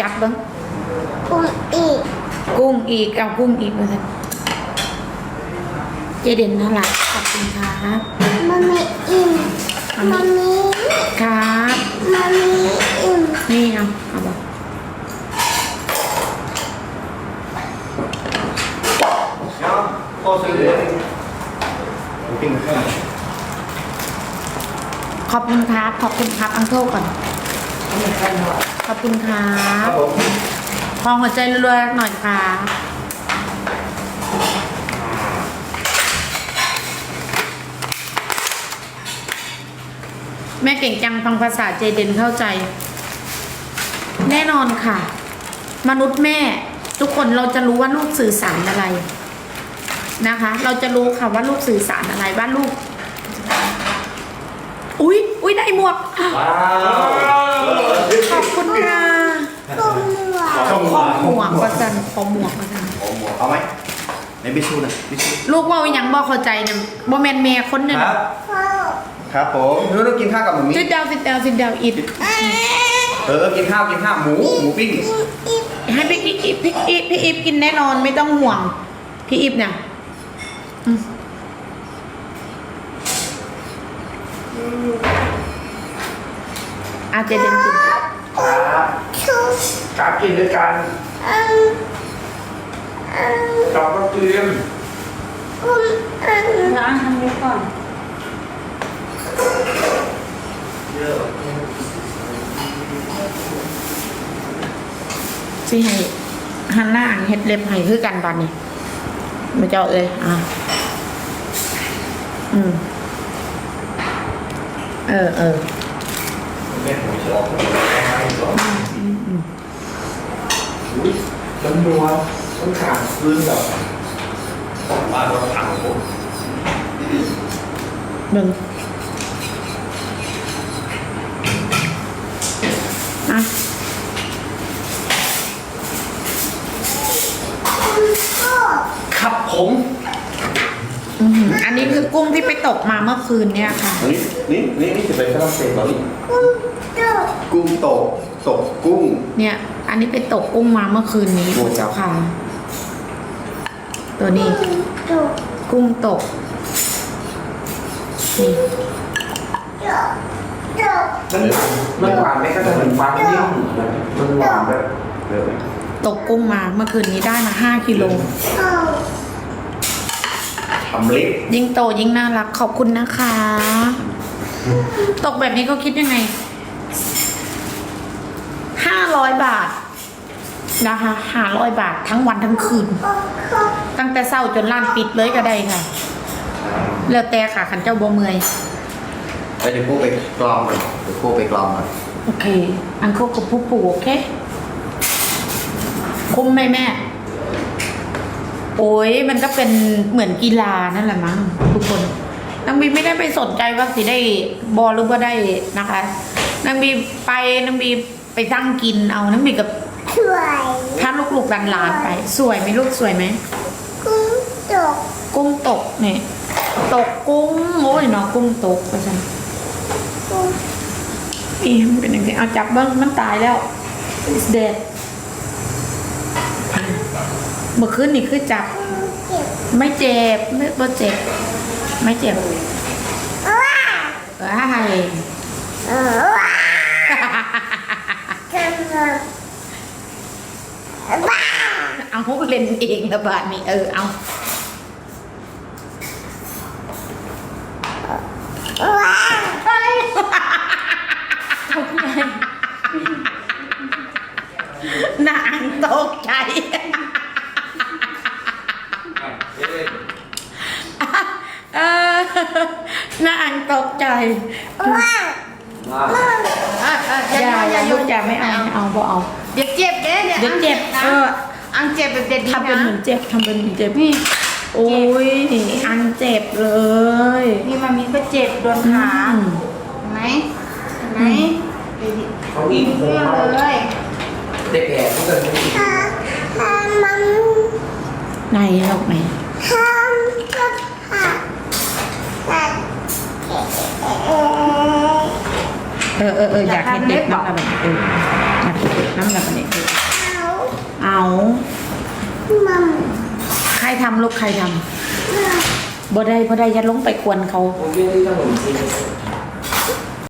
จับเบิ้งกุ้งอีกกุ้งอีกเอากุ้งอีกมาสิเจเด่นน่ารักขอบคุณครับมันไม่อิ่มมันมีครับมันมีอิ่มนี่เอาเอาบอกเนาะพ่อซื้อเลยหมูปิ้งข้าวขอบคุณครับ ขอบคุณครับ อังโทก่อนข อบคุณครัครับบผมพองหัวใจรัวๆหน่อยครับแม่เก่งจังฟังภาษาเจเดนเข้าใจ แน่นอนค่ะ มนุษย์แม่ทุกคนเราจะรู้ว่าลูกสื่อสารอะไรนะคะ เราจะรู้ค่ะว่าลูกสื่อสารอะไรว่าลูก อุ๊ยอุ๊ยได้หมวกอะว้าวข อบคุณค่ะกุ้งหวานช่องขหอวานหมวกประจันขอหมวกประจันโอ้โหเอาไหมในบิชูหนะบิชูลูกว่าอยังบ่เข้าใจเนี่ยบ่แมนเมียคนเนี่ยครับพ่อครับผมหนูต้องกินข้าวกับหมูซิมิ้ดดาวซิดดาวซิดดาวอิดเออกินข้าวกินข้าวหมูหมูปิ้งอิ่มให้พี่อีฟพี่อีฟพี่อีฟกินแน่นอนไม่ต้องห่วง พี่อีฟเนี่ยอืมอาเจเดนกิน ครับชุบครับกินด้วยกันอืมอืมจอกก็เตรียมกุ้งอืมล้างทำนี้ก่อนเยอะสิให้ฮันหน้าอ่างเฮ็ดเล็บให้คือกันบัดนี้มาเจ้าเอ้ยอะอืม เออเออแม่ผมจะออ กมาแม่ให้ก่อนอุ้ยมันนัวมันขาดพื้นแบบบ้านเราถังผมหนึ่งอะครับผม อื้อหืออันนี้คือ กุ้งที่ไปตกมาเมื่อคืนเนี่ยค่ะ นี่นี่นี่นี่จะไปฝรั่งเศสเหรอนี่กุ้งตกกุ้งตกตกกุ้ง เนี่ย อันนี้ไปตกกุ้งมาเมื่อคืนนี้โอ้พระเจ้าค่ะ ตัวนี้ กุ้งตกกุ้งตกนี่ตกตกมันมันหวานไหมก็จะเหมือนฟางนิ่มมันหวานแบบแบบตกกุ้งมาเมื่อคืนนี้ได้มาห้ากิโลเอา ทำเล็กยิ่งโตยิ่งน่ารักขอบคุณนะคะ ตกแบบนี้ก็คิดยังไงห้าร้อยบาทนะคะห้าร้อยบาททั้งวันทั้งคืนเอาเข้าตั้งแต่เช้าจนร้านปิดเลยก็ได้ค่ะ แล้วแต่ค่ะขันเจ้าบ่เมื่อยไปเดี๋ยวพวกไปกลอมก่อนเดี๋ยวพวกไปกลอมก่อนโอเค อันเขากับผู้ปู่โอเค คุ้มไหมแม่ โอ้ยมันก็เป็นเหมือนกีฬานั่นแหละมั้งทุกคนนางบีไม่ได้ไปสนใจว่าสิได้บอลหรือว่าได้นะคะนางบีไปนางบีไปตั้งกินเอานางบีกับสวยถ้าลูกๆหลานๆไป สวยไหมลูกสวยไหมกุ้งตกกุ้งตกเนี่ยตกกุ้งโอ้ยเนาะกุ้งตกไปฉันกุ้งอีมันเป็นยังไงเอาจับเบ้างมันตายแล้ว it's dead เมื่อคืนนี่คือจับเจ็บไม่เจ็บ ไม่บ่เจ็บ ไม่เจ็บว้าว้ายเออว้าจังเลยว้าเอาเล่นเองละบาทนี่เออเอาว้านางตกใจเออ นาอังตกใจว้าอะอะอย่าอย่าลูกอย่าไม่เอาไม่เอาบ่เอา เดี๋ยวเจ็บเด้เนี่ยเดี๋ยวเจ็บนะเออ อังเจ็บแบบเด็ดดีทำเป็นเหมือนเจ็บทำเป็นเหมือนเจ็บนี่โอ้ยอันเจ็บเลยนี่มามีก็เจ็บโดนขาอืมเห็นไหมเห็นไหมดูดิเขาอีกเรื่องเลยเด็กแก่เขาเกิดไม่ดีทำทำมันไหนลูกไหนทำก็ผักผัก เออเออเออเอออยากเห็นเด็กน้ำแบบเอออยากเห็นเด็กน้มันแบบนี้เอาเอามัมใครทำลูกใครทำบ่ได้บ่ได้อย่าลงไปกวนเขาโอเคที่ขนมจีน